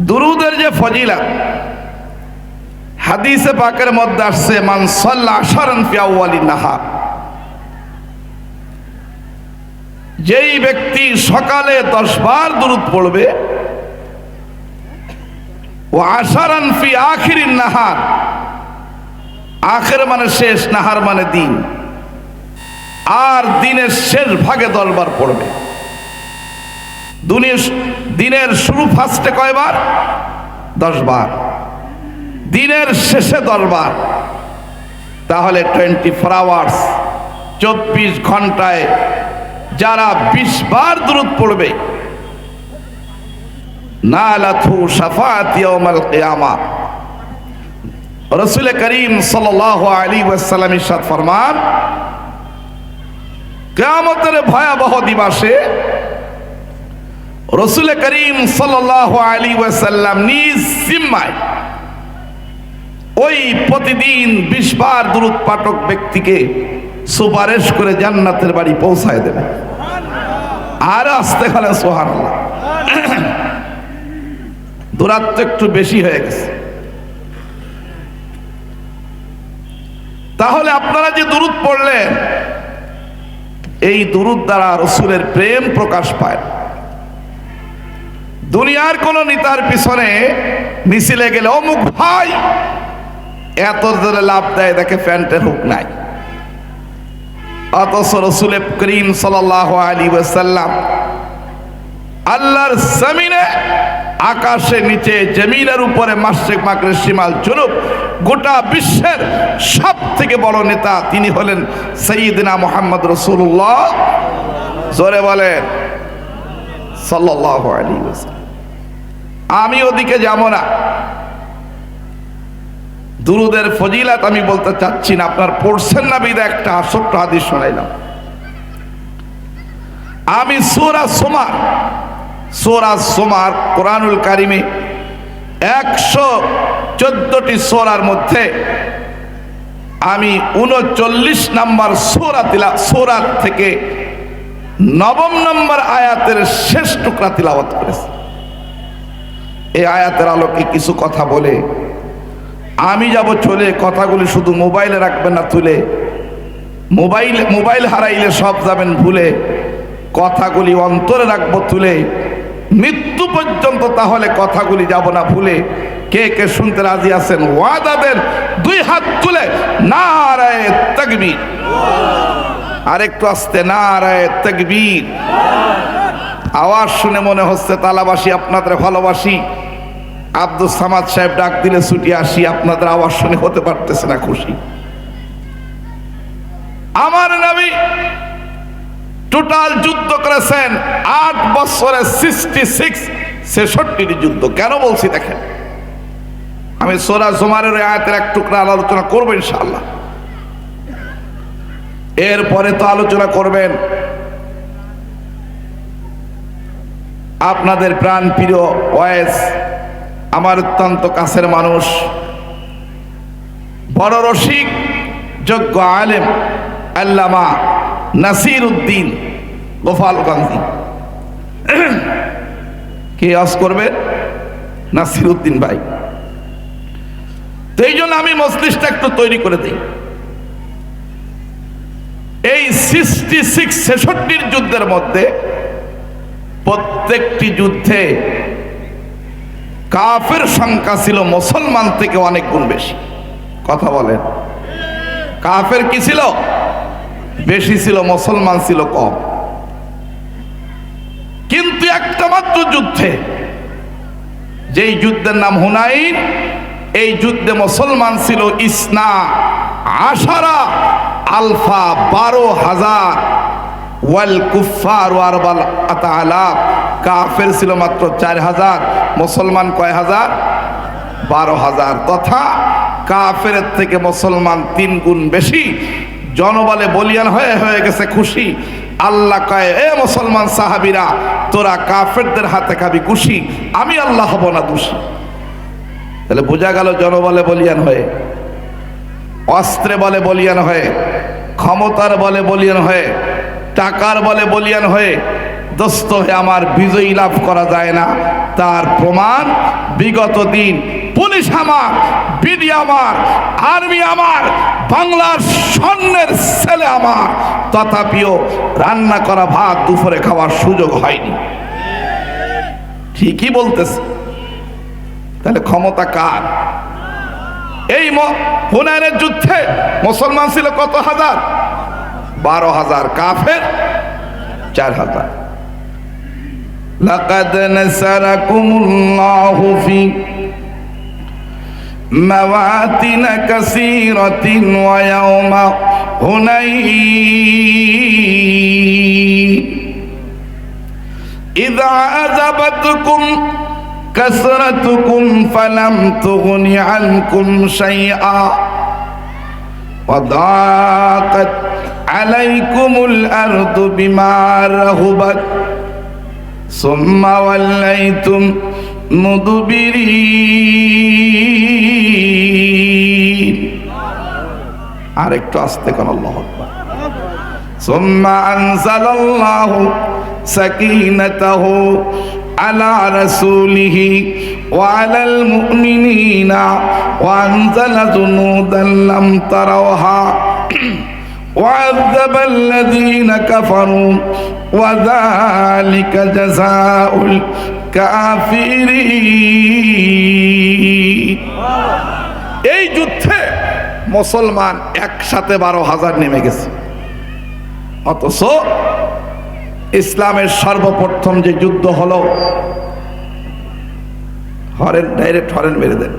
দুরুদের যে ফজিলা, হাদিসে পাকের মধ্যে আসছে, মান সাল্লা আশারান ফি নাহার। যেই ব্যক্তি সকালে দশ বার দুরুদ পড়বে, ও আশারান ফি আখিরিন নাহার। আখের মানে শেষ, নাহার মানে দিন। আর দিনের শেষ ভাগে দশবার পড়বে। দিনের শুরু ফার্স্টে কয়বার? দশ বার দিনের শেষে দশবার। তাহলে টোয়েন্টি ফোর আওয়ার্স চব্বিশ ঘন্টায় যারা বিশ বার দূরত পড়বে কিয়ামা। রসুল করিম ভয়াবহ দিবসে রসুল করিম সাল্লাল্লাহু আলাইহি ওয়াসাল্লাম নিজ জিম্মায় ওই প্রতিদিন বিশ বার দূরত পাঠক ব্যক্তিকে সুপারিশ করে জান্নাতের বাড়ি পৌঁছায় দেবে। আর আসতে গেলে সোহান দূরাত্ম একটু বেশি হয়ে গেছে। তাহলে আপনারা যে দুরুদ পড়লেন, এই দুরুদ দ্বারা রসুলের প্রেম প্রকাশ পায় দুনিয়ার কোন নেতার পিছনে মিছিলে গেলে, অমুক ভাই, এত ধরে লাভ দেয়, দেখে প্যান্টের হুক নাই। অথচ রসুল করিম সাল আলী ওয়াসাল্লাম আল্লাহর জমিনে, আকাশে নিচে, জমিনের উপরে মাসিক মাকরে সীমাল জুনুব গোটা বিশ্বের সব থেকে বড় নেতা তিনি হলেন সঈদিনা মোহাম্মদ রসুল্লাহ জোরে বলেন। আমি ওদিকে যাব না। দুরুদের ফজিলাত আমি বলতে চাচ্ছি না, আপনার পড়ছেন না বিদা একটা ছোট্ট হাদিস শোনাইলাম। আমি সোরা সোমার সোরা সোমার কোরআনুল কারিমে একশো চোদ্দটি সোরার মধ্যে আমি উনচল্লিশ নাম্বার সোরা তিলা, সোরার থেকে নবম নম্বর আয়াতের শেষ টুকরা তিলাওয়াত করেছি। এই আয়াতের আলোকে কিছু কথা বলে, আমি যাব চলে, কথাগুলি শুধু মোবাইলে রাখবেন না তুলে, মোবাইল মোবাইল হারাইলে সব যাবেন ভুলে, কথাগুলি অন্তরে রাখব তুলে, মৃত্যু পর্যন্ত তাহলে কথাগুলি যাব না ভুলে, কে কে শুনতে রাজি আছেন, ওয়াদা দেন, দুই হাত তুলে না রায় তকবীর। আর একটু আসতে না রায় তকবীর। আওয়াজ শুনে মনে হচ্ছে তালাবাসী আপনাদের ভালোবাসি। আব্দুল সামাদ সাহেব ডাক দিলে ছুটি আসি, আপনাদের আওয়াজ শুনে হতে পারতেছে না খুশি। আমার নবী টোটাল যুদ্ধ করেছেন, আট বছরে সিক্সটি সিক্স ছেষট্টিটি যুদ্ধ। কেন বলছি দেখেন? আমি সোরা জোমারের আয়াতের এক টুকরা আলোচনা করব ইনশাল্লাহ এরপরে তো আলোচনা করবেন। আপনাদের প্রাণ প্রিয় ওয়েস, আমার অত্যন্ত কাছের মানুষ, বড় রসিক, যোগ্য আলেম, আল্লামা নাসির উদ্দিন গোপালগঞ্জি কে আস করবে? নাসির উদ্দিন ভাই। তো এই জন্য আমি মজলিসটা একটু তৈরি করে দিই। এই সিক্সটি সিক্স ছেষট্টির যুদ্ধের মধ্যে প্রত্যেকটি যুদ্ধে কাফের সংখ্যা ছিল মুসলমান থেকে অনেক গুণ বেশি। কথা বলেন। কাফের কি ছিল? বেশি ছিল, মুসলমান ছিল কম। কিন্তু একটা মাত্র যুদ্ধে, যেই যুদ্ধের নাম হুনাইন, এই যুদ্ধে মুসলমান ছিল ইসনা, আশারা আলফা বারো হাজার। ওয়াল কুফার ওয়ারবাল আতালা। কাফের ছিল মাত্র চার হাজার, মুসলমান কয় হাজার? বারো হাজার। তথা কাফের থেকে মুসলমান তিন গুণ বেশি। জনবলে বলিয়ান হয়ে হয়ে গেছে খুশি। আল্লাহ কয়, এ মুসলমান সাহাবিরা, তোরা কাফেরদের হাতে খাবি খুশি। আমি আল্লাহ হব না দোষী। তাহলে বোঝা গেল জনবলে বলিয়ান হয়ে। অস্ত্রে বলে বলিয়ান হয়ে, ক্ষমতার বলে বলিয়ান হয়ে, টাকার বলে বলিয়ান হয়ে, দোস্ত হয়ে আমার বিজয়ী লাভ করা যায় না। তার প্রমাণ, বিগত দিন পুলিশ আমার, বিডি আমার, আর্মি আমার, বাংলার স্বর্ণের ছেলে আমার। তথাপিও রান্না করা ভাত দুপুরে খাওয়ার সুযোগ হয়নি। ঠিকই বলতেছে। তাহলে ক্ষমতা কার? এই ম- হুনাইনের যুদ্ধে মুসলমান ছিল কত হাজার বারো হাজার কাফের চার হাজার لقد نصركم الله في مواطن كثيرة ويوم هنين إذا عذبتكم كثرتكم فلم تغن عنكم شيئا وضاقت عليكم الأرض بما رهبت ثم وليتم مدبرين আরেকটু আসতে কোন আল্লাহ আকবার ثم أنزل الله سكينته على رسوله وعلى المؤمنين وأنزل جنودا لم تروها وعذب الذين كفروا وذلك جزاء الكافرين এই যুদ্ধে মুসলমান একসাথে বারো হাজার নেমে গেছে অথচ ইসলামের সর্বপ্রথম যে যুদ্ধ হলো হরেন ডাইরেক্ট হরেন মেরে দেন।